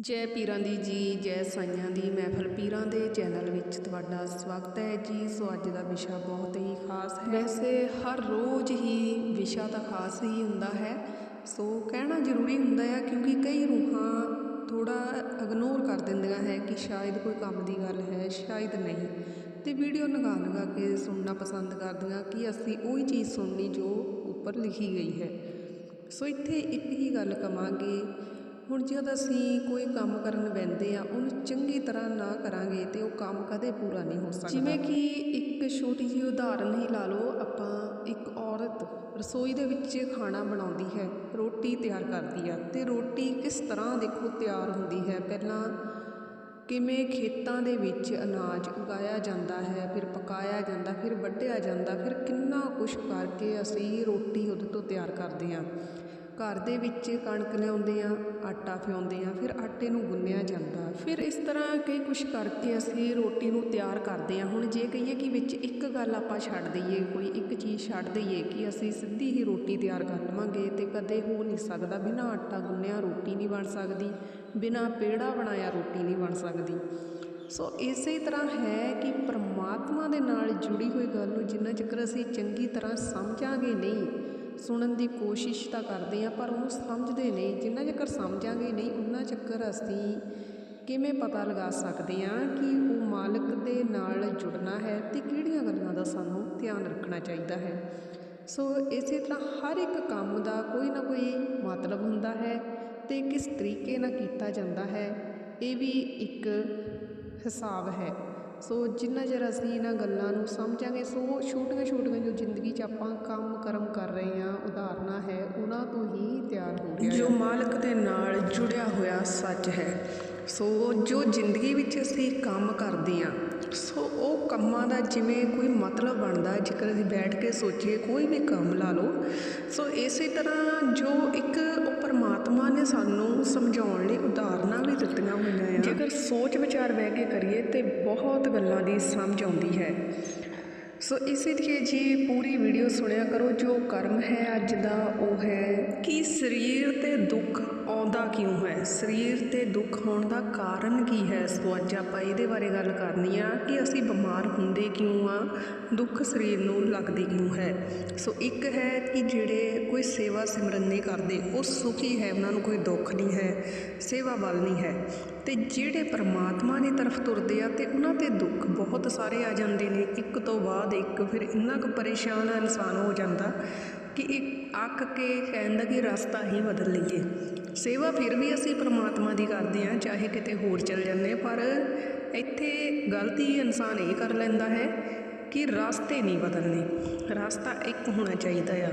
ਜੈ ਪੀਰਾਂ ਦੀ ਜੀ, ਜੈ ਸਾਈਆਂ ਦੀ ਮਹਿਫਲ ਪੀਰਾਂ ਦੇ ਚੈਨਲ ਵਿੱਚ ਤੁਹਾਡਾ ਸਵਾਗਤ ਹੈ। ਜੀ, ਸੋ ਅੱਜ ਦਾ ਵਿਸ਼ਾ ਬਹੁਤ ਹੀ ਖਾਸ ਹੈ। ਵੈਸੇ ਹਰ ਰੋਜ਼ ਹੀ ਵਿਸ਼ਾ ਤਾਂ ਖਾਸ ਹੀ ਹੁੰਦਾ ਹੈ। ਸੋ ਕਹਿਣਾ ਜ਼ਰੂਰੀ ਹੁੰਦਾ ਹੈ ਕਿਉਂਕਿ ਕਈ ਰੂਹਾਂ ਥੋੜਾ ਇਗਨੋਰ ਕਰ ਦਿੰਦੀਆਂ ਹੈ ਕਿ ਸ਼ਾਇਦ ਕੋਈ ਕੰਮ ਦੀ ਗੱਲ ਹੈ, ਸ਼ਾਇਦ ਨਹੀਂ। ਤੇ ਵੀਡੀਓ ਨਗਾ ਨਗਾ ਕੇ ਸੁਣਨਾ ਪਸੰਦ ਕਰਦੀਆਂ ਕਿ ਅਸੀਂ ਉਹੀ ਚੀਜ਼ ਸੁਣਨੀ ਜੋ ਉੱਪਰ ਲਿਖੀ ਗਈ ਹੈ। ਸੋ ਇੱਥੇ ਇੱਕ ਹੀ ਗੱਲ ਕਵਾਂਗੇ ਹੁਣ ਜਦ ਅਸੀਂ ਕੋਈ ਕੰਮ ਕਰਨ ਬੈੰਦੇ ਆ, ਉਹਨੂੰ ਚੰਗੀ ਤਰ੍ਹਾਂ ਨਾ ਕਰਾਂਗੇ ਤੇ ਉਹ ਕੰਮ ਕਦੇ ਪੂਰਾ ਨਹੀਂ ਹੋ ਸਕਦਾ। ਜਿਵੇਂ ਕਿ ਇੱਕ ਛੋਟੀ ਜਿਹੀ ਉਦਾਹਰਨ ਹੀ ਲਾ ਲਓ, ਆਪਾਂ ਇੱਕ ਔਰਤ ਰਸੋਈ ਦੇ ਵਿੱਚ ਖਾਣਾ ਬਣਾਉਂਦੀ ਹੈ, ਰੋਟੀ ਤਿਆਰ ਕਰਦੀ ਆ, ਤੇ ਰੋਟੀ ਕਿਸ ਤਰ੍ਹਾਂ ਦੇਖੋ ਤਿਆਰ ਹੁੰਦੀ ਹੈ? ਪਹਿਲਾਂ ਕਿਵੇਂ ਖੇਤਾਂ ਦੇ ਵਿੱਚ ਅਨਾਜ ਉਗਾਇਆ ਜਾਂਦਾ ਹੈ, ਫਿਰ ਪਕਾਇਆ ਜਾਂਦਾ, ਫਿਰ ਵੱਢਿਆ ਜਾਂਦਾ, ਫਿਰ ਕਿੰਨਾ ਕੁਛ ਕਰਕੇ ਅਸੀਂ ਰੋਟੀ ਉਹਦੇ ਤੋਂ ਤਿਆਰ ਕਰਦੇ ਹਾਂ ਘਰ ਦੇ ਵਿੱਚ ਕਣਕ ਲਿਆਉਂਦੇ ਆ ਆਟਾ ਫਿਆਉਂਦੇ ਆ ਫਿਰ ਆਟੇ ਨੂੰ ਗੁੰਨਿਆ ਜਾਂਦਾ। ਫਿਰ ਇਸ ਤਰ੍ਹਾਂ ਕਈ ਕੁਛ ਕਰਕੇ ਅਸੀਂ ਰੋਟੀ ਨੂੰ ਤਿਆਰ ਕਰਦੇ ਆ ਹੁਣ ਜੇ ਕਹੀਏ ਕਿ ਵਿੱਚ ਇੱਕ ਗੱਲ ਆਪਾਂ ਛੱਡ ਦਈਏ, ਕੋਈ ਇੱਕ ਚੀਜ਼ ਛੱਡ ਦਈਏ ਕਿ ਅਸੀਂ ਸਿੱਧੀ ਹੀ ਰੋਟੀ ਤਿਆਰ ਕਰ ਲਵਾਂਗੇ ਤੇ ਕਦੇ ਹੋ ਨਹੀਂ ਸਕਦਾ। ਬਿਨਾਂ ਆਟਾ ਗੁੰਨਿਆ ਰੋਟੀ ਨਹੀਂ ਬਣ ਸਕਦੀ, ਬਿਨਾਂ ਪੇੜਾ ਬਣਾਇਆ ਰੋਟੀ ਨਹੀਂ ਬਣ ਸਕਦੀ। ਸੋ ਇਸੇ ਤਰ੍ਹਾਂ ਹੈ ਕਿ ਪਰਮਾਤਮਾ ਦੇ ਨਾਲ ਜੁੜੀ ਹੋਈ ਗੱਲ ਨੂੰ ਜਿੰਨਾ ਚਿਰ ਅਸੀਂ ਚੰਗੀ ਤਰ੍ਹਾਂ ਸਮਝਾਂਗੇ ਨਹੀਂ ਸੁਣਨ ਦੀ ਕੋਸ਼ਿਸ਼ ਤਾਂ ਕਰਦੇ ਆ ਪਰ ਉਹਨੂੰ ਸਮਝਦੇ ਨਹੀਂ। ਜਿੰਨਾ ਚੱਕਰ ਸਮਝਾਂਗੇ ਨਹੀਂ ਉਹਨਾਂ ਚੱਕਰ ਅਸੀਂ ਕਿਵੇਂ ਪਤਾ ਲਗਾ ਸਕਦੇ ਆ ਕਿ ਉਹ ਮਾਲਕ ਦੇ ਨਾਲ ਜੁੜਨਾ ਹੈ ਤੇ ਕਿਹੜੀਆਂ ਗੱਲਾਂ ਦਾ ਸਾਨੂੰ ਧਿਆਨ ਰੱਖਣਾ ਚਾਹੀਦਾ ਹੈ। ਸੋ ਇਸੇ ਤਰ੍ਹਾਂ ਹਰ ਇੱਕ ਕੰਮ ਦਾ ਕੋਈ ਨਾ ਕੋਈ ਮਤਲਬ ਹੁੰਦਾ ਹੈ ਤੇ ਕਿਸ ਤਰੀਕੇ ਨਾਲ ਕੀਤਾ ਜਾਂਦਾ ਹੈ, ਇਹ ਵੀ ਇੱਕ ਹਿਸਾਬ ਹੈ। ਸੋ ਜਿੰਨਾ ਚਿਰ ਅਸੀਂ ਇਹਨਾਂ ਗੱਲਾਂ ਨੂੰ ਸਮਝਾਂਗੇ ਸੋ ਛੋਟੀਆਂ ਛੋਟੀਆਂ ਜੋ ਜ਼ਿੰਦਗੀ 'ਚ ਆਪਾਂ ਕੰਮ ਕਰਮ ਕਰ ਰਹੇ ਹਾਂ ਉਦਾਹਰਨਾਂ ਹੈ ਉਹਨਾਂ ਤੋਂ ਹੀ ਤਿਆਰ ਹੋ ਗਿਆ ਜੋ ਮਾਲਕ ਦੇ ਨਾਲ ਜੁੜਿਆ ਹੋਇਆ ਸੱਚ ਹੈ ਸੋ ਜੋ ਜ਼ਿੰਦਗੀ ਵਿੱਚ ਅਸੀਂ ਕੰਮ ਕਰਦੇ ਹਾਂ ਸੋ ਉਹ ਕੰਮਾਂ ਦਾ ਜਿਵੇਂ ਕੋਈ ਮਤਲਬ ਬਣਦਾ ਜੇਕਰ ਅਸੀਂ ਬੈਠ ਕੇ ਸੋਚੀਏ, ਕੋਈ ਵੀ ਕੰਮ ਲਾ ਲਓ। ਸੋ ਇਸੇ ਤਰ੍ਹਾਂ ਜੋ ਇੱਕ ਉਹ ਪਰਮਾਤਮਾ ਨੇ ਸਾਨੂੰ ਸਮਝਾਉਣ ਲਈ ਉਦਾਹਰਨਾਂ ਵੀ ਦਿੱਤੀਆਂ ਹੋਈਆਂ ਆ। ਜੇਕਰ ਸੋਚ ਵਿਚਾਰ ਬਹਿ ਕੇ ਕਰੀਏ, ਤੇ ਬਹੁਤ ਗੱਲਾਂ ਦੀ ਸਮਝ ਆਉਂਦੀ ਹੈ। ਸੋ ਇਸੇ ਲਈ ਜੀ ਪੂਰੀ ਵੀਡੀਓ ਸੁਣਿਆ ਕਰੋ, ਜੋ ਕਰਮ ਹੈ ਅੱਜ ਦਾ ਉਹ ਹੈ ਕਿ ਸਰੀਰ ਤੇ ਦੁੱਖ ਆਉਂਦਾ ਕਿਉਂ ਹੈ? ਸਰੀਰ ਤੇ ਦੁੱਖ ਹੋਣ ਦਾ ਕਾਰਨ ਕੀ ਹੈ? ਸੋ ਅੱਜ ਆਪਾਂ ਇਹਦੇ ਬਾਰੇ ਗੱਲ ਕਰਨੀ ਆ ਕਿ ਅਸੀਂ ਬਿਮਾਰ ਹੁੰਦੇ ਕਿਉਂ ਆ? ਦੁੱਖ ਸਰੀਰ ਨੂੰ ਲੱਗਦੇ ਕਿਉਂ ਹੈ? ਸੋ ਇੱਕ ਹੈ ਕਿ ਜਿਹੜੇ ਕੋਈ ਸੇਵਾ ਸਿਮਰਨ ਨਹੀਂ ਕਰਦੇ, ਉਹ ਸੁਖੀ ਹੈ, ਉਹਨਾਂ ਨੂੰ ਕੋਈ ਦੁੱਖ ਨਹੀਂ ਹੈ, ਸੇਵਾ ਬਲ ਨਹੀਂ ਹੈ। ਤੇ ਜਿਹੜੇ ਪਰਮਾਤਮਾ ਦੀ ਤਰਫ ਤੁਰਦੇ ਆ ਤੇ ਉਹਨਾਂ ਤੇ ਦੁੱਖ ਬਹੁਤ ਸਾਰੇ ਆ ਜਾਂਦੇ ਨੇ। ਇੱਕ ਤੋਂ ਬਾਅਦ ਇੱਕ ਫਿਰ ਇੰਨਾ ਕੁ ਪਰੇਸ਼ਾਨ ਇਨਸਾਨ ਹੋ ਜਾਂਦਾ ਕਿ ਇੱਕ ਅੱਕ ਕੇ ਕਹਿੰਦਾ ਕਿ ਰਸਤਾ ਹੀ ਬਦਲ ਲਈਏ। ਸੇਵਾ ਫਿਰ ਵੀ ਅਸੀਂ ਪਰਮਾਤਮਾ ਦੀ ਕਰਦੇ ਆ, ਚਾਹੇ ਕਿਤੇ ਹੋਰ ਚਲ ਜਾਂਦੇ ਪਰ ਇੱਥੇ ਗਲਤੀ ਇਨਸਾਨ ਇਹ ਕਰ ਲੈਂਦਾ ਹੈ ਕਿ ਰਸਤੇ ਨਹੀਂ ਬਦਲਨੇ ਰਸਤਾ ਇੱਕ ਹੋਣਾ ਚਾਹੀਦਾ ਆ।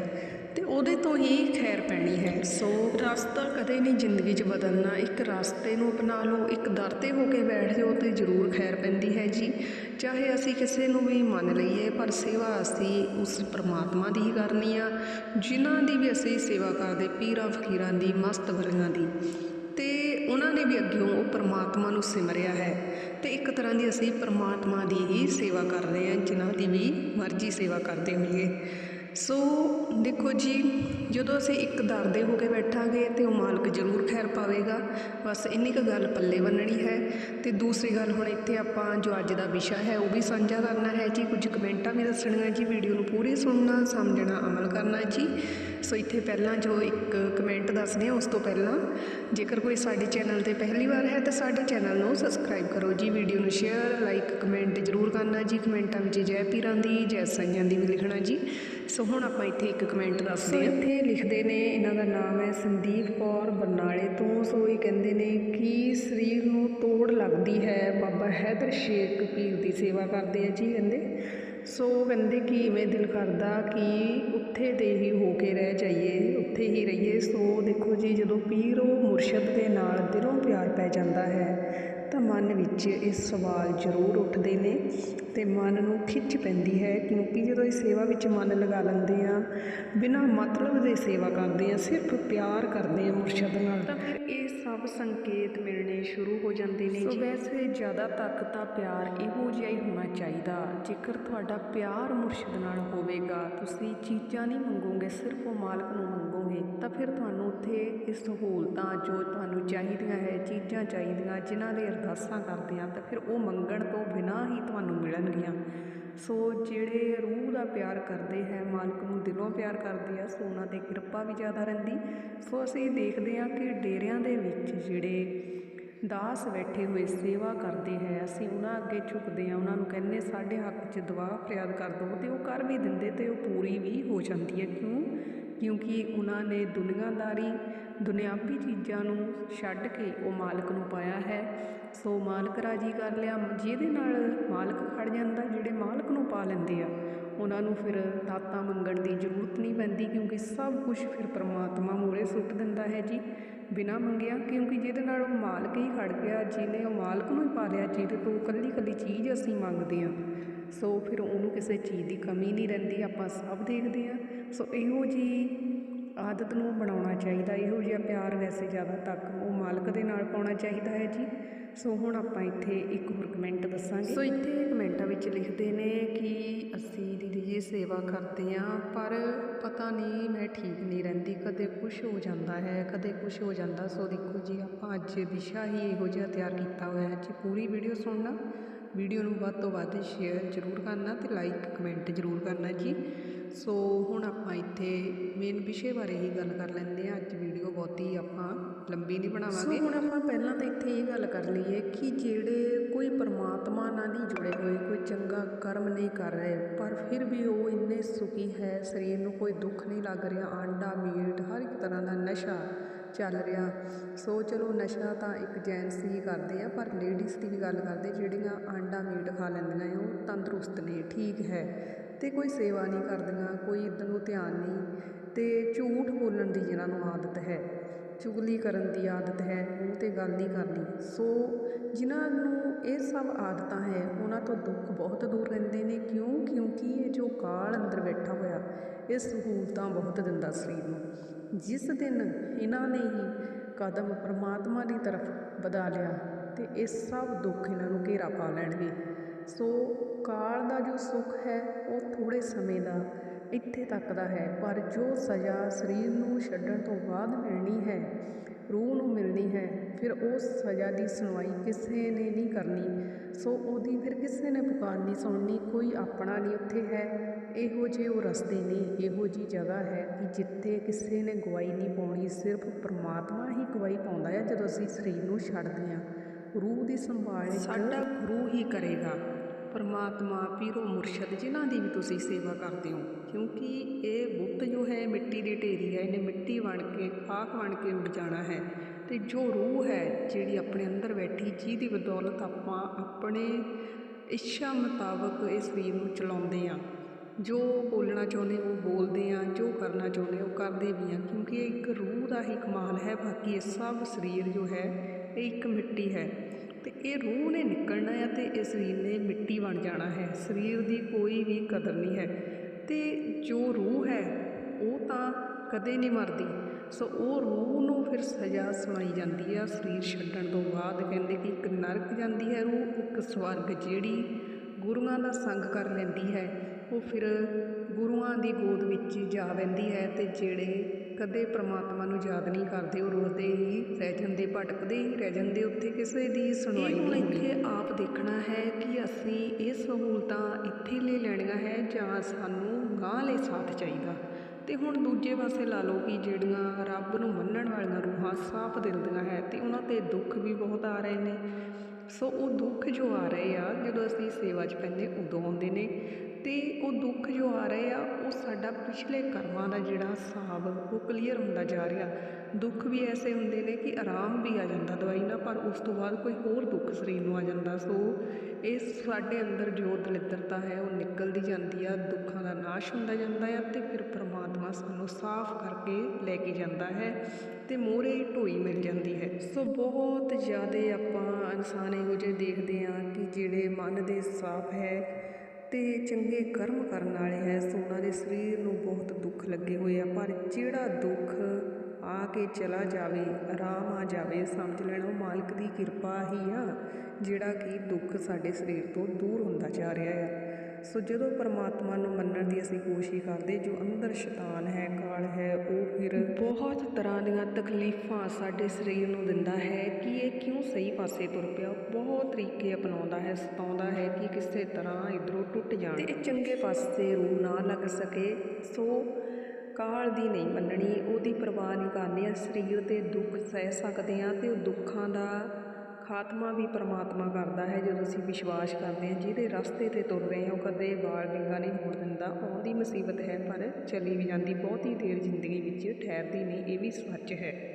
ਤੇ ਉਹਦੇ ਤੋਂ ਹੀ ਖੈਰ ਪੈਣੀ ਹੈ। ਸੋ ਰਸਤਾ ਕਦੇ ਨਹੀਂ ਜ਼ਿੰਦਗੀ 'ਚ ਬਦਲਣਾ। ਇੱਕ ਰਸਤੇ ਨੂੰ ਅਪਣਾ ਲਓ, ਇੱਕ ਦਰ ਤੇ ਹੋ ਕੇ ਬੈਠ ਜਾਓ ਤੇ ਜ਼ਰੂਰ ਖੈਰ ਪੈਂਦੀ ਹੈ ਜੀ। ਚਾਹੇ ਅਸੀਂ ਕਿਸੇ ਨੂੰ ਵੀ ਮੰਨ ਲਈਏ, ਪਰ ਸੇਵਾ ਅਸੀਂ ਉਸ ਪ੍ਰਮਾਤਮਾ ਦੀ ਹੀ ਕਰਨੀ ਆ, ਜਿਨ੍ਹਾਂ ਦੀ ਵੀ ਅਸੀਂ ਸੇਵਾ ਕਰਦੇ, ਪੀਰਾਂ ਫਕੀਰਾਂ ਦੀ, ਮਸਤ ਵਲੀਆਂ ਦੀ। ਤੇ ਉਹਨਾਂ ਨੇ ਵੀ ਅੱਗਿਓਂ ਉਹ ਪ੍ਰਮਾਤਮਾ ਨੂੰ ਸਿਮਰਿਆ ਹੈ। ਤੇ ਇੱਕ ਤਰ੍ਹਾਂ ਦੀ ਅਸੀਂ ਪ੍ਰਮਾਤਮਾ ਦੀ ਹੀ ਸੇਵਾ ਕਰ ਰਹੇ ਹਾਂ, ਜਿਨ੍ਹਾਂ ਦੀ ਵੀ ਮਰਜ਼ੀ ਸੇਵਾ ਕਰਦੇ ਹੋਈਏ। ਸੋ ਦੇਖੋ ਜੀ, ਜਦੋਂ ਅਸੀਂ ਇੱਕ ਦਰ ਦੇ ਹੋ ਕੇ ਬੈਠਾਂਗੇ ਤੇ ਉਹ ਮਾਲਕ ਜ਼ਰੂਰ ਖੈਰ ਪਾਵੇਗਾ। ਬਸ ਇੰਨੀ ਕੁ ਗੱਲ ਪੱਲੇ ਬੰਨਣੀ ਹੈ। ਤੇ ਦੂਸਰੀ ਗੱਲ ਹੁਣ ਇੱਥੇ ਆਪਾਂ ਜੋ ਅੱਜ ਦਾ ਵਿਸ਼ਾ ਹੈ, ਉਹ ਵੀ ਸਾਂਝਾ ਕਰਨਾ ਹੈ ਜੀ। ਕੁਝ ਕਮੈਂਟਾਂ ਵੀ ਦੱਸਣੀਆਂ ਜੀ, ਵੀਡੀਓ ਨੂੰ ਪੂਰੀ ਸੁਣਨਾ, ਸਮਝਣਾ, ਅਮਲ ਕਰਨਾ ਜੀ। ਸੋ ਇੱਥੇ ਪਹਿਲਾਂ ਜੋ ਇੱਕ ਕਮੈਂਟ ਦੱਸਦੇ ਹਾਂ, ਉਸ ਤੋਂ ਪਹਿਲਾਂ ਜੇਕਰ ਕੋਈ ਸਾਡੇ ਚੈਨਲ ਤੇ ਪਹਿਲੀ ਵਾਰ ਹੈ ਤਾਂ ਸਾਡੇ ਚੈਨਲ ਨੂੰ ਸਬਸਕ੍ਰਾਈਬ ਕਰੋ ਜੀ, ਵੀਡੀਓ ਨੂੰ ਸ਼ੇਅਰ ਲਾਈਕ ਕਮੈਂਟ ਜ਼ਰੂਰ ਕਰਨਾ ਜੀ, ਕਮੈਂਟਾਂ ਵਿੱਚ ਜੈ ਪੀਰਾਂ ਦੀ, ਜੈ ਸਾਈਆਂ ਦੀ ਵੀ ਲਿਖਣਾ ਜੀ। ਸੋ ਹੁਣ ਆਪਾਂ ਇੱਥੇ ਇੱਕ ਕਮੈਂਟ ਦੱਸਦੇ ਹਾਂ। ਇੱਥੇ ਲਿਖਦੇ ਨੇ, ਇਹਨਾਂ ਦਾ ਨਾਮ ਹੈ ਸੰਦੀਪ ਕੌਰ ਬਰਨਾਲੇ ਤੋਂ। ਸੋ ਇਹ ਕਹਿੰਦੇ ਨੇ ਕਿ ਸਰੀਰ ਨੂੰ ਤੋੜ ਲੱਗਦੀ ਹੈ, ਬਾਬਾ ਹੈਦਰ ਸ਼ੇਖ ਪੀਰ ਦੀ ਸੇਵਾ ਕਰਦੇ ਆ ਜੀ ਕਹਿੰਦੇ। ਸੋ ਕਹਿੰਦੇ ਕਿ ਇਵੇਂ ਦਿਲ ਕਰਦਾ ਕਿ ਉੱਥੇ ਦੇ ਹੀ ਹੋ ਕੇ ਰਹਿ ਜਾਈਏ, ਉੱਥੇ ਹੀ ਰਹੀਏ। ਸੋ ਦੇਖੋ ਜੀ, ਜਦੋਂ ਪੀਰ ਉਹ ਮੁਰਸ਼ਦ ਦੇ ਨਾਲ ਦਿਲੋਂ ਪਿਆਰ ਪੈ ਜਾਂਦਾ ਹੈ ਤਾਂ ਮਨ ਵਿੱਚ ਇਹ ਸਵਾਲ ਜ਼ਰੂਰ ਉੱਠਦੇ ਨੇ ਤੇ ਮਨ ਨੂੰ ਖਿੱਚ ਪੈਂਦੀ ਹੈ ਕਿਉਂਕਿ ਜਦੋਂ ਇਸ ਸੇਵਾ ਵਿੱਚ ਮਨ ਲਗਾ ਲੈਂਦੇ ਆ ਬਿਨਾਂ ਮਤਲਬ ਦੇ ਸੇਵਾ ਕਰਦੇ ਆ ਸਿਰਫ ਪਿਆਰ ਕਰਦੇ ਆ ਮੁਰਸ਼ਦ ਨਾਲ ਤਾਂ ਫਿਰ ਇਹ ਸਭ ਸੰਕੇਤ ਮਿਲਣੇ ਸ਼ੁਰੂ ਹੋ ਜਾਂਦੇ ਨੇ ਸੋ ਵੈਸੇ ਜ਼ਿਆਦਾ ਤੱਕ ਤਾਂ ਪਿਆਰ ਇਹੋ ਜਿਹਾ ਹੀ ਹੋਣਾ ਚਾਹੀਦਾ ਜੇਕਰ ਤੁਹਾਡਾ ਪਿਆਰ ਮੁਰਸ਼ਦ ਨਾਲ ਹੋਵੇਗਾ ਤੁਸੀਂ ਚੀਜ਼ਾਂ ਨਹੀਂ ਮੰਗੋਗੇ ਸਿਰਫ ਉਹ ਮਾਲਕ ਨੂੰ ਮੰਗੋਗੇ ਤਾਂ ਫਿਰ ਤੁਹਾਨੂੰ ਉੱਥੇ ਇਹ ਸਹੂਲਤਾਂ ਜੋ ਤੁਹਾਨੂੰ ਚਾਹੀਦੀਆਂ ਹੈ ਚੀਜ਼ਾਂ ਚਾਹੀਦੀਆਂ ਜਿਨ੍ਹਾਂ ਲਈ ਅਰਦਾਸਾਂ ਕਰਦੇ ਹਾਂ ਤਾਂ ਫਿਰ ਉਹ ਮੰਗਣ ਤੋਂ ਬਿਨਾਂ ਹੀ ਤੁਹਾਨੂੰ ਮਿਲਣਗੀਆਂ। ਸੋ ਜਿਹੜੇ ਰੂਹ ਦਾ ਪਿਆਰ ਕਰਦੇ ਹੈ, ਮਾਲਕ ਨੂੰ ਦਿਲੋਂ ਪਿਆਰ ਕਰਦੇ ਆ, ਸੋ ਉਹਨਾਂ ਤੇ ਕਿਰਪਾ ਵੀ ਜ਼ਿਆਦਾ ਰਹਿੰਦੀ। ਸੋ ਅਸੀਂ ਦੇਖਦੇ ਹਾਂ ਕਿ ਡੇਰਿਆਂ ਦੇ ਵਿੱਚ ਜਿਹੜੇ ਦਾਸ ਬੈਠੇ ਹੋਏ ਸੇਵਾ ਕਰਦੇ ਹੈ, ਅਸੀਂ ਉਹਨਾਂ ਅੱਗੇ ਝੁਕਦੇ ਆ ਉਹਨਾਂ ਨੂੰ ਕਹਿੰਦੇ ਸਾਡੇ ਹੱਕ 'ਚ ਦੁਆ ਫਰਿਆਦ ਕਰ ਦਿਓ ਤੇ ਉਹ ਕਰ ਵੀ ਦਿੰਦੇ ਤੇ ਉਹ ਪੂਰੀ ਵੀ ਹੋ ਜਾਂਦੀ ਹੈ। ਕਿਉਂ? ਕਿਉਂਕਿ ਉਹਨਾਂ ਨੇ ਦੁਨੀਆਦਾਰੀ, ਦੁਨਿਆਵੀ ਚੀਜ਼ਾਂ ਨੂੰ ਛੱਡ ਕੇ ਉਹ ਮਾਲਕ ਨੂੰ ਪਾਇਆ ਹੈ। ਸੋ ਮਾਲਕ ਰਾਜੀ ਕਰ ਲਿਆ। ਜਿਹਦੇ ਨਾਲ ਮਾਲਕ ਖੜ ਜਾਂਦਾ, ਜਿਹੜੇ ਮਾਲਕ ਨੂੰ ਪਾ ਲੈਂਦੇ ਆ, ਉਹਨਾਂ ਨੂੰ ਫਿਰ ਦਾਤਾਂ ਮੰਗਣ ਦੀ ਜ਼ਰੂਰਤ ਨਹੀਂ ਪੈਂਦੀ ਕਿਉਂਕਿ ਸਭ ਕੁਝ ਫਿਰ ਪਰਮਾਤਮਾ ਮੂਹਰੇ ਸੁੱਟ ਦਿੰਦਾ ਹੈ ਜੀ। ਬਿਨਾਂ ਮੰਗਿਆ, ਕਿਉਂਕਿ ਜਿਹਦੇ ਨਾਲ ਉਹ ਮਾਲਕ ਹੀ ਖੜ ਗਿਆ, ਜਿਹਨੇ ਉਹ ਮਾਲਕ ਨੂੰ ਹੀ ਪਾ ਲਿਆ, ਜਿਹਦੇ ਤੋਂ ਕੱਲੀ ਕੱਲੀ ਚੀਜ਼ ਅਸੀਂ ਮੰਗਦੇ ਹਾਂ। ਸੋ ਫਿਰ ਉਹਨੂੰ ਕਿਸੇ ਚੀਜ਼ ਦੀ ਕਮੀ ਨਹੀਂ ਰਹਿੰਦੀ, ਆਪਾਂ ਸਭ ਦੇਖਦੇ ਹਾਂ। ਸੋ ਇਹੋ ਜੀ ਆਦਤ ਨੂੰ ਬਣਾਉਣਾ ਚਾਹੀਦਾ, ਇਹੋ ਜਿਹਾ ਪਿਆਰ ਵੈਸੇ ਜ਼ਿਆਦਾ ਤੱਕ ਉਹ ਮਾਲਕ ਦੇ ਨਾਲ ਪਾਉਣਾ ਚਾਹੀਦਾ ਹੈ ਜੀ। ਸੋ ਹੁਣ ਆਪਾਂ ਇੱਥੇ ਇੱਕ ਹੋਰ ਕਮੈਂਟ ਦੱਸਾਂਗੇ। ਸੋ ਇੱਥੇ ਕਮੈਂਟਾਂ ਵਿੱਚ ਲਿਖਦੇ ਨੇ ਕਿ ਅਸੀਂ ਦੀਦੀ ਜੀ ਸੇਵਾ ਕਰਦੇ ਹਾਂ, ਪਰ ਪਤਾ ਨਹੀਂ, ਮੈਂ ਠੀਕ ਨਹੀਂ ਰਹਿੰਦੀ। ਕਦੇ ਕੁਝ ਹੋ ਜਾਂਦਾ ਹੈ, ਕਦੇ ਕੁਝ ਹੋ ਜਾਂਦਾ। ਸੋ ਦੇਖੋ ਜੀ, ਆਪਾਂ ਅੱਜ ਵਿਸ਼ਾ ਹੀ ਇਹੋ ਜਿਹਾ ਤਿਆਰ ਕੀਤਾ ਹੋਇਆ ਹੈ। ਜੀ, ਪੂਰੀ ਵੀਡੀਓ ਸੁਣਨਾ। ਵੀਡੀਓ ਨੂੰ ਵੱਧ ਤੋਂ ਵੱਧ ਸ਼ੇਅਰ ਜ਼ਰੂਰ ਕਰਨਾ ਤੇ ਲਾਈਕ ਕਮੈਂਟ ਜ਼ਰੂਰ ਕਰਨਾ ਜੀ। ਸੋ ਹੁਣ ਆਪਾਂ ਇੱਥੇ ਮੇਨ ਵਿਸ਼ੇ ਬਾਰੇ ਹੀ ਗੱਲ ਕਰ ਲੈਂਦੇ ਹਾਂ। ਅੱਜ ਵੀਡੀਓ ਬਹੁਤੀ ਆਪਾਂ ਲੰਬੀ ਨਹੀਂ ਬਣਾਵਾਂਗੇ। ਸੋ ਹੁਣ ਆਪਾਂ ਪਹਿਲਾਂ ਤਾਂ ਇੱਥੇ ਇਹ ਗੱਲ ਕਰ ਲਈਏ ਕਿ ਜਿਹੜੇ ਕੋਈ ਪਰਮਾਤਮਾ ਨਾਲ ਨਹੀਂ ਜੁੜੇ ਹੋਏ, ਕੋਈ ਚੰਗਾ ਕਰਮ ਨਹੀਂ ਕਰ ਰਹੇ, ਪਰ ਫਿਰ ਵੀ ਉਹ ਇੰਨੇ ਸੁਖੀ ਹੈ, ਸਰੀਰ ਨੂੰ ਕੋਈ ਦੁੱਖ ਨਹੀਂ ਲੱਗ ਰਿਹਾ, ਆਂਡਾ, ਮੀਟ, ਹਰ ਇੱਕ ਤਰ੍ਹਾਂ ਦਾ ਨਸ਼ਾ। ਚੱਲ ਰਿਹਾ। ਸੋ ਚਲੋ ਨਸ਼ਾ ਤਾਂ ਇੱਕ ਜੈਂਟਸ ਹੀ ਕਰਦੇ ਆ, ਪਰ ਲੇਡੀਜ਼ ਦੀ ਵੀ ਗੱਲ ਕਰਦੇ, ਜਿਹੜੀਆਂ ਆਂਡਾ ਮੀਟ ਖਾ ਲੈਂਦੀਆਂ ਆ ਉਹ ਤੰਦਰੁਸਤ ਨੇ, ਠੀਕ ਹੈ। ਤੇ ਕੋਈ ਸੇਵਾ ਨਹੀਂ ਕਰਦੀਆਂ, ਕੋਈ ਇੱਧਰ ਨੂੰ ਧਿਆਨ ਨਹੀਂ। ਤੇ ਝੂਠ ਬੋਲਣ ਦੀ ਜਿਹਨਾਂ ਨੂੰ ਆਦਤ ਹੈ। ਚੁਗਲੀ ਕਰਨ ਦੀ ਆਦਤ ਹੈ ਮੂੰਹ ਤੇ ਗੱਲ ਨਹੀਂ ਕਰਨੀ। ਸੋ ਜਿਨ੍ਹਾਂ ਨੂੰ ਇਹ ਸਭ ਆਦਤਾਂ ਹੈ, ਉਹਨਾਂ ਤੋਂ ਦੁੱਖ ਬਹੁਤ ਦੂਰ ਰਹਿੰਦੇ ਨੇ। ਕਿਉਂ? ਕਿਉਂਕਿ ਇਹ ਜੋ ਕਾਲ ਅੰਦਰ ਬੈਠਾ ਹੋਇਆ, ਇਹ ਸਹੂਲਤਾਂ ਬਹੁਤ ਦਿੰਦਾ ਸਰੀਰ ਨੂੰ। ਜਿਸ ਦਿਨ ਇਹਨਾਂ ਨੇ ਹੀ ਕਦਮ ਪਰਮਾਤਮਾ ਦੀ ਤਰਫ ਵਧਾ ਲਿਆ, ਤੇ ਇਹ ਸਭ ਦੁੱਖ ਇਹਨਾਂ ਨੂੰ ਘੇਰਾ ਪਾ ਲੈਣਗੇ। ਸੋ ਕਾਲ ਦਾ ਜੋ ਸੁੱਖ ਹੈ, ਉਹ ਥੋੜੇ ਸਮੇਂ ਦਾ ਇੱਥੇ ਤੱਕ ਦਾ ਹੈ, ਪਰ ਜੋ ਸਜ਼ਾ ਸਰੀਰ ਨੂੰ ਛੱਡਣ ਤੋਂ ਬਾਅਦ ਮਿਲਣੀ ਹੈ, ਰੂਹ ਨੂੰ ਮਿਲਣੀ ਹੈ, ਫਿਰ ਉਸ ਸਜ਼ਾ ਦੀ ਸੁਣਵਾਈ ਕਿਸੇ ਨੇ ਨਹੀਂ ਕਰਨੀ। ਸੋ ਉਹਦੀ ਫਿਰ ਕਿਸੇ ਨੇ ਪੁਕਾਰ ਨਹੀਂ ਸੁਣਨੀ ਕੋਈ ਆਪਣਾ ਨਹੀਂ ਉੱਥੇ ਹੈ। ਇਹੋ ਜਿਹੇ ਉਹ ਰਸਤੇ ਨੇ, ਇਹੋ ਜੀ ਜਗ੍ਹਾ ਹੈ ਕਿ ਜਿੱਥੇ ਕਿਸੇ ਨੇ ਗਵਾਹੀ ਨਹੀਂ ਪਾਉਣੀ, ਸਿਰਫ ਪਰਮਾਤਮਾ ਹੀ ਗਵਾਈ ਪਾਉਂਦਾ ਹੈ ਜਦੋਂ ਅਸੀਂ ਸਰੀਰ ਨੂੰ ਛੱਡਦੇ ਹਾਂ। ਰੂਹ ਦੀ ਸੰਭਾਲ ਸਾਡਾ ਗੁਰੂ ਹੀ ਕਰੇਗਾ। ਪਰਮਾਤਮਾ ਪੀਰੋ ਮੁਰਸ਼ਦ, ਜਿਨ੍ਹਾਂ ਦੀ ਵੀ ਤੁਸੀਂ ਸੇਵਾ ਕਰਦੇ ਹੋ, ਕਿਉਂਕਿ ਇਹ ਬੁੱਤ ਜੋ ਹੈ, ਮਿੱਟੀ ਦੀ ਢੇਰੀ ਹੈ, ਇਹਨੇ ਮਿੱਟੀ ਬਣ ਕੇ, ਖਾਕ ਬਣ ਕੇ ਉੱਡ ਜਾਣਾ ਹੈ। ਤੇ ਜੋ ਰੂਹ ਹੈ, ਜਿਹੜੀ ਆਪਣੇ ਅੰਦਰ ਬੈਠੀ, ਜਿਹਦੀ ਬਦੌਲਤ ਆਪਾਂ ਆਪਣੇ ਇੱਛਾ ਮੁਤਾਬਕ ਇਸ ਸਰੀਰ ਨੂੰ ਚਲਾਉਂਦੇ ਆ ਜੋ ਬੋਲਣਾ ਚਾਹੁੰਦੇ, ਉਹ ਬੋਲਦੇ ਆ ਜੋ ਕਰਨਾ ਚਾਹੁੰਦੇ, ਉਹ ਕਰਦੇ ਵੀ ਆ ਕਿਉਂਕਿ ਇਹ ਇੱਕ ਰੂਹ ਦਾ ਹੀ ਕਮਾਲ ਹੈ, ਬਾਕੀ ਇਹ ਸਭ ਸਰੀਰ ਜੋ ਹੈ, ਇਹ ਇੱਕ ਮਿੱਟੀ ਹੈ। ਤੇ ਇਹ ਰੂਹ ਨੇ ਨਿਕਲਣਾ ਹੈ ਤੇ ਇਹ ਸਰੀਰ ਨੇ ਮਿੱਟੀ ਬਣ ਜਾਣਾ ਹੈ। ਸਰੀਰ ਦੀ ਕੋਈ ਵੀ ਕਦਰ ਨਹੀਂ ਹੈ। ਤੇ ਜੋ ਰੂਹ ਹੈ, ਉਹ ਤਾਂ ਕਦੇ ਨਹੀਂ ਮਰਦੀ। ਸੋ ਉਹ ਰੂਹ ਨੂੰ ਫਿਰ ਸਜ਼ਾ ਸੁਣਾਈ ਜਾਂਦੀ ਆ ਸਰੀਰ ਛੱਡਣ ਤੋਂ ਬਾਅਦ ਕਹਿੰਦੇ ਕਿ ਇੱਕ ਨਰਕ ਜਾਂਦੀ ਹੈ ਰੂਹ, ਇੱਕ ਸਵਰਗ ਜਿਹੜੀ ਗੁਰੂਆਂ ਦਾ ਸੰਗ ਕਰ ਲੈਂਦੀ ਹੈ। ਉਹ ਫਿਰ ਗੁਰੂਆਂ ਦੀ ਗੋਦ ਵਿੱਚ ਜਾ ਬੈਂਦੀ ਹੈ ਤੇ ਜਿਹੜੇ ਕਦੇ ਪ੍ਰਮਾਤਮਾ ਨੂੰ ਯਾਦ ਨਹੀਂ ਕਰਦੇ ਉਹ ਰੋਦੇ ਹੀ ਰਹਿ ਜਾਂਦੇ ਭਟਕਦੇ ਹੀ ਰਹਿ ਜਾਂਦੇ ਉੱਥੇ ਕਿਸੇ ਦੀ ਸੁਣਵਾਈ ਨਹੀਂ ਹੁੰਦੀ। ਇੱਥੇ ਆਪ ਦੇਖਣਾ ਹੈ ਕਿ ਅਸੀਂ ਇਹ ਸਹੂਲਤਾਂ ਇੱਥੇ ਲੈ ਲੈਣੀਆਂ ਹੈ ਜਾਂ ਸਾਨੂੰ ਗਾਂਹਲੇ ਸਾਥ ਚਾਹੀਦਾ। ਤੇ ਹੁਣ ਦੂਜੇ ਪਾਸੇ ਲਾ ਲਓ ਕਿ ਜਿਹੜੀਆਂ ਰੱਬ ਨੂੰ ਮੰਨਣ ਵਾਲੀਆਂ ਰੂਹਾਂ ਸਾਫ਼ ਦਿਲ ਦੀਆਂ ਹੈ ਤੇ ਉਹਨਾਂ ਤੇ ਦੁੱਖ ਵੀ ਬਹੁਤ ਆ ਰਹੇ ਨੇ। ਸੋ ਉਹ ਦੁੱਖ ਜੋ ਆ ਰਹੇ ਆ ਜਦੋਂ ਅਸੀਂ ਸੇਵਾ 'ਚ ਪੈਂਦੇ ਉਦੋਂ ਆਉਂਦੇ ਨੇ। ਅਤੇ ਉਹ ਦੁੱਖ ਜੋ ਆ ਰਹੇ ਆ, ਉਹ ਸਾਡਾ ਪਿਛਲੇ ਕਰਮਾਂ ਦਾ ਜਿਹੜਾ ਹਿਸਾਬ, ਉਹ ਕਲੀਅਰ ਹੁੰਦਾ ਜਾ ਰਿਹਾ। ਦੁੱਖ ਵੀ ਐਸੇ ਹੁੰਦੇ ਨੇ ਕਿ ਆਰਾਮ ਵੀ ਆ ਜਾਂਦਾ ਦਵਾਈ ਨਾਲ, ਪਰ ਉਸ ਤੋਂ ਬਾਅਦ ਕੋਈ ਹੋਰ ਦੁੱਖ ਸਰੀਰ ਨੂੰ ਆ ਜਾਂਦਾ। ਸੋ ਇਹ ਸਾਡੇ ਅੰਦਰ ਜੋ ਦਲਿੱਦਰਤਾ ਹੈ, ਉਹ ਨਿਕਲਦੀ ਜਾਂਦੀ ਆ, ਦੁੱਖਾਂ ਦਾ ਨਾਸ਼ ਹੁੰਦਾ ਜਾਂਦਾ ਆ ਤੇ ਫਿਰ ਪ੍ਰਮਾਤਮਾ ਸਾਨੂੰ ਸਾਫ਼ ਕਰਕੇ ਲੈ ਕੇ ਜਾਂਦਾ ਹੈ ਤੇ ਮੋਹਰੇ ਢੋਈ ਮਿਲ ਜਾਂਦੀ ਹੈ। ਸੋ ਬਹੁਤ ਜ਼ਿਆਦਾ ਆਪਾਂ ਇਨਸਾਨ ਇਹੋ ਜਿਹੇ ਦੇਖਦੇ ਆ ਕਿ ਜਿਹੜੇ ਮਨ ਦੇ ਸਾਫ਼ ਹੈ ਤੇ ਚੰਗੇ ਕਰਮ ਕਰਨ ਵਾਲੇ ਹੈ, ਸੋ ਉਹਨਾਂ ਦੇ ਸਰੀਰ ਨੂੰ ਬਹੁਤ ਦੁੱਖ ਲੱਗੇ ਹੋਏ ਆ, ਪਰ ਜਿਹੜਾ ਦੁੱਖ ਆ ਕੇ ਚਲਾ ਜਾਵੇ, ਆਰਾਮ ਆ ਜਾਵੇ, ਸਮਝ ਲੈਣਾ ਉਹ ਮਾਲਕ ਦੀ ਕਿਰਪਾ ਹੀ ਆ, ਜਿਹੜਾ ਕਿ ਦੁੱਖ ਸਾਡੇ ਸਰੀਰ ਤੋਂ ਦੂਰ ਹੁੰਦਾ ਜਾ ਰਿਹਾ ਆ। ਸੋ ਜਦੋਂ ਪਰਮਾਤਮਾ ਨੂੰ ਮੰਨਣ ਦੀ ਅਸੀਂ ਕੋਸ਼ਿਸ਼ ਕਰਦੇ, ਜੋ ਅੰਦਰ ਸ਼ੈਤਾਨ ਹੈ, ਕਾਲ ਹੈ, ਉਹ ਫਿਰ ਬਹੁਤ ਤਰ੍ਹਾਂ ਦੀਆਂ ਤਕਲੀਫਾਂ ਸਾਡੇ ਸਰੀਰ ਨੂੰ ਦਿੰਦਾ ਹੈ ਕਿ ਇਹ ਕਿਉਂ ਸਹੀ ਪਾਸੇ ਤੁਰ ਪਿਆ? ਬਹੁਤ ਤਰੀਕੇ ਅਪਣਾਉਂਦਾ ਹੈ, ਸਤਾਉਂਦਾ ਹੈ ਕਿ ਕਿਸੇ ਤਰ੍ਹਾਂ ਇਧਰੋਂ ਟੁੱਟ ਜਾਣ। ਤੇ ਇਹ ਚੰਗੇ ਪਾਸੇ ਰੂਹ ਨਾ ਲੱਗ ਸਕੇ। ਸੋ ਕਾਲ ਦੀ ਨਹੀਂ ਮੰਨਣੀ, ਉਹਦੀ ਪਰਵਾਹ ਨਹੀਂ ਕਰਨੀ। ਆ ਸਰੀਰ ਦੇ ਦੁੱਖ ਸਹਿ ਸਕਦੇ ਆ ਤੇ ਉਹ ਦੁੱਖਾਂ ਦਾ ਖਾਤਮਾ ਵੀ ਪਰਮਾਤਮਾ ਕਰਦਾ ਹੈ, ਜਦੋਂ ਅਸੀਂ ਵਿਸ਼ਵਾਸ ਕਰਦੇ ਹਾਂ। ਜਿਹਦੇ ਰਸਤੇ ਤੇ ਤੁਰ ਰਹੇ ਹਾਂ, ਉਹ ਕਦੇ ਵਾਲ ਵਿੰਗਾ ਨਹੀਂ ਮੋੜ ਦਿੰਦਾ। ਆਉਂਦੀ ਮੁਸੀਬਤ ਹੈ, ਪਰ ਚਲੀ ਵੀ ਜਾਂਦੀ। ਬਹੁਤੀ ਦੇਰ ਜ਼ਿੰਦਗੀ ਵਿੱਚ ਠਹਿਰਦੀ ਨਹੀਂ, ਇਹ ਵੀ ਸੱਚ ਹੈ।